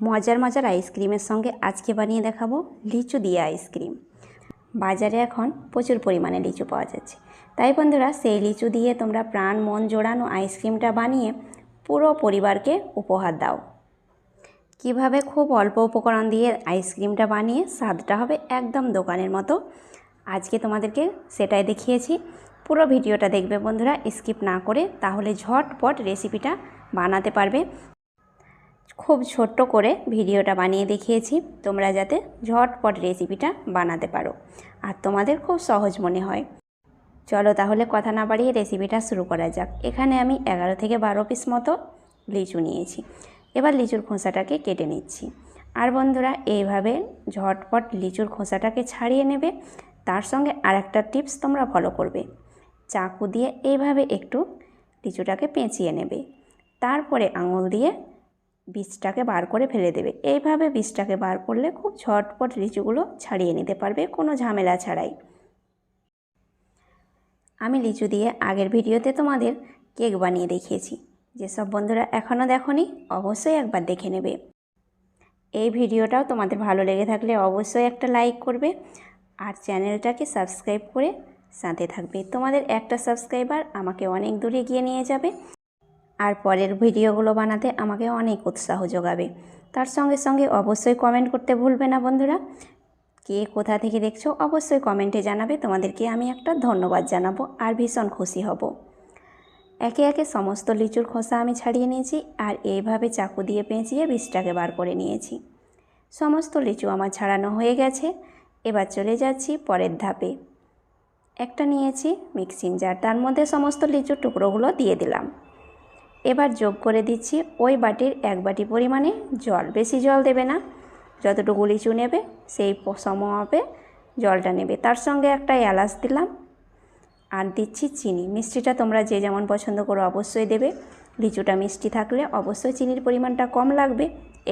মজার মজার আইসক্রিমের সঙ্গে আজকে বানিয়ে দেখাবো লিচু দিয়ে আইসক্রিম। বাজারে এখন প্রচুর পরিমাণে লিচু পাওয়া যাচ্ছে। তাই বন্ধুরা, সেই লিচু দিয়ে তোমরা প্রাণ, মন জোড়ানো আইসক্রিমটা বানিয়ে পুরো পরিবারকে উপহার দাও। কীভাবে খুব অল্প উপকরণ দিয়ে আইসক্রিমটা বানিয়ে স্বাদটা হবে একদম দোকানের মতো, আজকে তোমাদেরকে সেটাই দেখিয়েছি। পুরো ভিডিওটা দেখবে বন্ধুরা, স্কিপ না করে তাহলে ঝটপট রেসিপিটা বানাতে পারবে। খুব ছোট্ট করে ভিডিওটা বানিয়ে দেখিয়েছি। তোমরা যাতে ঝটপট রেসিপিটা বানাতে পারো। আর তোমাদের খুব সহজ মনে হয়। চলো তাহলে কথা না বাড়িয়ে রেসিপিটা শুরু করা যাক। এখানে আমি এগারো থেকে বারো পিস মতো লিচু নিয়েছি। এবার লিচুর খোসাটাকে কেটে নিচ্ছি। আর বন্ধুরা, এইভাবে ঝটপট লিচুর খোসাটাকে ছাড়িয়ে নেবে। তার সঙ্গে আর একটা টিপস তোমরা ফলো করবে। চাকু দিয়ে এইভাবে একটু লিচুটাকে পেঁচিয়ে নেবে। তারপরে আঙুল দিয়ে বীজটাকে বার করে ফেলে দেবে। এইভাবে বীজটাকে বার করলে খুব ঝটপট লিচুগুলো ছাড়িয়ে নিতে পারবে, কোনো ঝামেলা ছাড়াই। আমি লিচু দিয়ে আগের ভিডিওতে তোমাদের কেক বানিয়ে দেখিয়েছি। যেসব বন্ধুরা এখনও দেখনি, অবশ্যই একবার দেখে নেবে। এই ভিডিওটাও তোমাদের ভালো লেগে থাকলে অবশ্যই একটা লাইক করবে আর চ্যানেলটাকে সাবস্ক্রাইব করে সাথে থাকবে। তোমাদের একটা সাবস্ক্রাইবার আমাকে অনেক দূরে গিয়ে নিয়ে যাবে। আর পরের ভিডিওগুলো বানাতে আমাকে অনেক উৎসাহ যোগাবে। তার সঙ্গে সঙ্গে অবশ্যই কমেন্ট করতে ভুলবে না বন্ধুরা। কে কোথা থেকে দেখছ অবশ্যই কমেন্টে জানাবে। তোমাদেরকে আমি একটা ধন্যবাদ জানাব আর ভীষণ খুশি হব। একে একে সমস্ত লিচুর খোসা আমি ছাড়িয়ে নিয়েছি আর এইভাবে চাকু দিয়ে পেঁচিয়ে বীজটাকে বার করে নিয়েছি। সমস্ত লিচু আমার ছাড়ানো হয়ে গেছে। এবার চলে যাচ্ছি পরের ধাপে। একটা নিয়েছি মিক্সিং জার তার মধ্যে সমস্ত লিচুর টুকরোগুলো দিয়ে দিলাম। এবার যোগ করে দিচ্ছি ওই বাটির এক বাটি পরিমাণে জল। বেশি জল দেবে না। যতটুকু লিচু নেবে, সেই সমভাবে জলটা নেবে। তার সঙ্গে একটা এলাচ দিলাম আর দিচ্ছি চিনি। মিষ্টিটা তোমরা যে যেমন পছন্দ করো অবশ্যই দেবে। লিচুটা মিষ্টি থাকলে অবশ্যই চিনির পরিমাণটা কম লাগবে,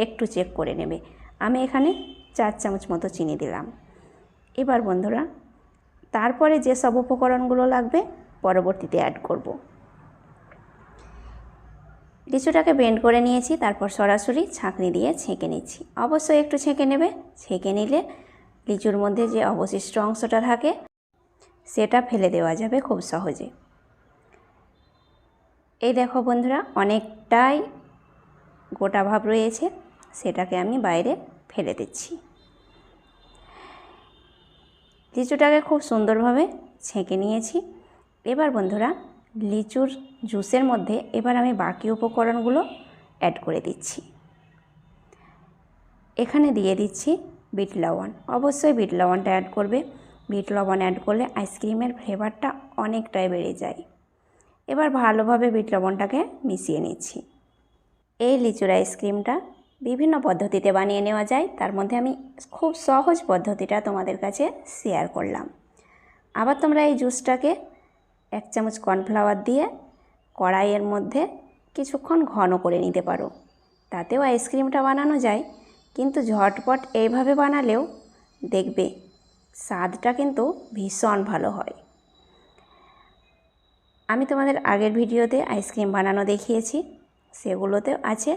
একটু চেক করে নেবে। আমি এখানে চার চামচ মতো চিনি দিলাম। এবার বন্ধুরা, তারপরে যে সব উপকরণগুলো লাগবে, পরবর্তীতে অ্যাড করব। লিচুটাকে বেন্ড করে নিয়েছি, তারপর সরাসরি ছাঁকনি দিয়ে ছেঁকে নিচ্ছি। অবশ্যই একটু ছেঁকে নেবে। ছেঁকে নিলে লিচুর মধ্যে যে অবশিষ্ট অংশটা থাকে, সেটা ফেলে দেওয়া যাবে খুব সহজে। এই দেখো বন্ধুরা, অনেকটাই গোটা ভাব রয়েছে, সেটাকে আমি বাইরে ফেলে দিচ্ছি। লিচুটাকে খুব সুন্দরভাবে ছেঁকে নিয়েছি। এবার বন্ধুরা লিচুর জুসের মধ্যে এবার আমি বাকি উপকরণগুলো অ্যাড করে দিচ্ছি। এখানে দিয়ে দিচ্ছি বিট লবণ। অবশ্যই বিট লবণটা অ্যাড করবে। বিট লবণ অ্যাড করলে আইসক্রিমের ফ্লেভারটা অনেকটাই বেড়ে যায়। এবার ভালোভাবে বিট লবণটাকে মিশিয়ে নিচ্ছি। এই লিচুর আইসক্রিমটা বিভিন্ন পদ্ধতিতে বানিয়ে নেওয়া যায়। তার মধ্যে আমি খুব সহজ পদ্ধতিটা তোমাদের কাছে শেয়ার করলাম। আবার তোমরা এই জুসটাকে এক চামচ কর্নফ্লাওয়ার দিয়ে কড়াইয়ের মধ্যে কিছুক্ষণ ঘন করে নিতে পারো। তাতেও আইসক্রিমটা বানানো যায়, কিন্তু ঝটপট এইভাবে বানালেও দেখবে স্বাদটা কিন্তু ভীষণ ভালো হয়। আমি তোমাদের আগের ভিডিওতে আইসক্রিম বানানো দেখিয়েছি, সেগুলোতে আছে,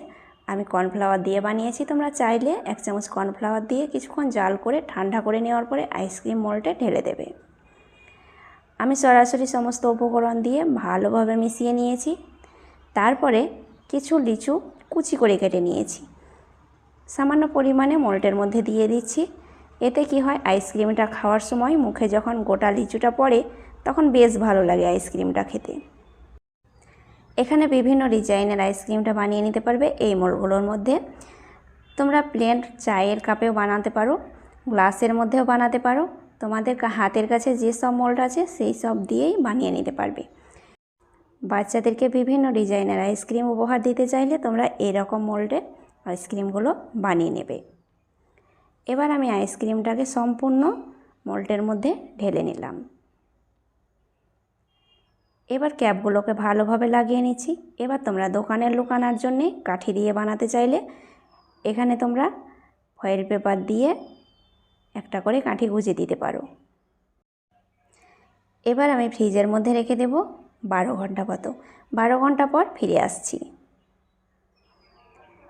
আমি কর্নফ্লাওয়ার দিয়ে বানিয়েছি, তোমরা চাইলে এক চামচ কর্নফ্লাওয়ার দিয়ে কিছুক্ষণ জাল করে ঠান্ডা করে নেওয়ার পরে আইসক্রিম মোল্ডে ঢেলে দেবে। আমি সরাসরি সমস্ত উপকরণ দিয়ে ভালোভাবে মিশিয়ে নিয়েছি। তারপরে কিছু লিচু কুচি করে কেটে নিয়েছি। সামান্য পরিমাণে মোল্টের মধ্যে দিয়ে দিচ্ছি। এতে কি হয় আইসক্রিমটা খাওয়ার সময় মুখে যখন গোটা লিচুটা পড়ে, তখন বেশ ভালো লাগে আইসক্রিমটা খেতে। এখানে বিভিন্ন ডিজাইনের আইসক্রিমটা বানিয়ে নিতে পারবে এই মোলগুলোর মধ্যে। তোমরা প্লেন চায়ের কাপেও বানাতে পারো গ্লাসের মধ্যেও বানাতে পারো। তোমাদের হাতের কাছে যে সব মোল্ড আছে, সেই সব দিয়েই বানিয়ে নিতে পারবে। বাচ্চাদেরকে বিভিন্ন ডিজাইনের আইসক্রিম উপহার দিতে চাইলে তোমরা এরকম মোল্ডে আইসক্রিমগুলো বানিয়ে নেবে। এবার আমি আইসক্রিমটাকে সম্পূর্ণ মোল্টের মধ্যে ঢেলে নিলাম। এবার ক্যাপগুলোকে ভালোভাবে লাগিয়ে নিচ্ছি। এবার তোমরা দোকানের লুকানোর জন্যে কাঠি দিয়ে বানাতে চাইলে এখানে তোমরা ফয়েল পেপার দিয়ে একটা করে কাঠি গুঁজে দিতে পারো। এবার আমি ফ্রিজের মধ্যে রেখে দেব বারো ঘণ্টা মতো। বারো ঘণ্টা পর ফিরে আসছি।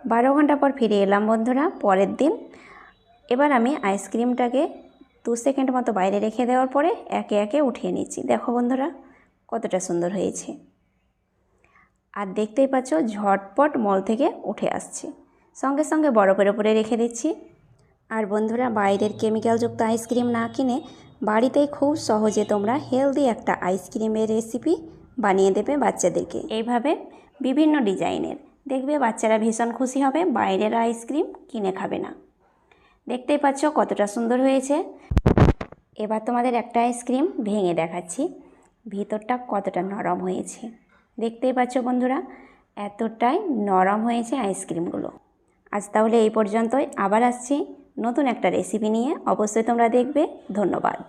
বারো ঘণ্টা পর ফিরে এলাম বন্ধুরা, পরের দিন। এবার আমি আইসক্রিমটাকে দু সেকেন্ড মতো বাইরে রেখে দেওয়ার পরে একে একে উঠিয়ে নিচ্ছি। দেখো বন্ধুরা, কতটা সুন্দর হয়েছে। আর দেখতেই পাচ্ছ, ঝটপট মল থেকে উঠে আসছে। সঙ্গে সঙ্গে বরফের ওপরে রেখে দিচ্ছি। আর বন্ধুরা, বাইরের কেমিক্যালযুক্ত আইসক্রিম না কিনে বাড়িতেই খুব সহজে তোমরা হেলদি একটা আইসক্রিমের রেসিপি বানিয়ে দেবে বাচ্চাদেরকে। এইভাবে বিভিন্ন ডিজাইনের। দেখবে বাচ্চারা ভীষণ খুশি হবে, বাইরের আইসক্রিম কিনে খাবে না। দেখতেই পাচ্ছ কতটা সুন্দর হয়েছে। এবার তোমাদের একটা আইসক্রিম ভেঙে দেখাচ্ছি। ভিতরটা কতটা নরম হয়েছে। দেখতেই পাচ্ছ বন্ধুরা, এতটাই নরম হয়েছে আইসক্রিমগুলো। আজ তাহলে এই পর্যন্তই। আবার আসছি নতুন একটা রেসিপি নিয়ে অবশ্যই তোমরা দেখবে। ধন্যবাদ।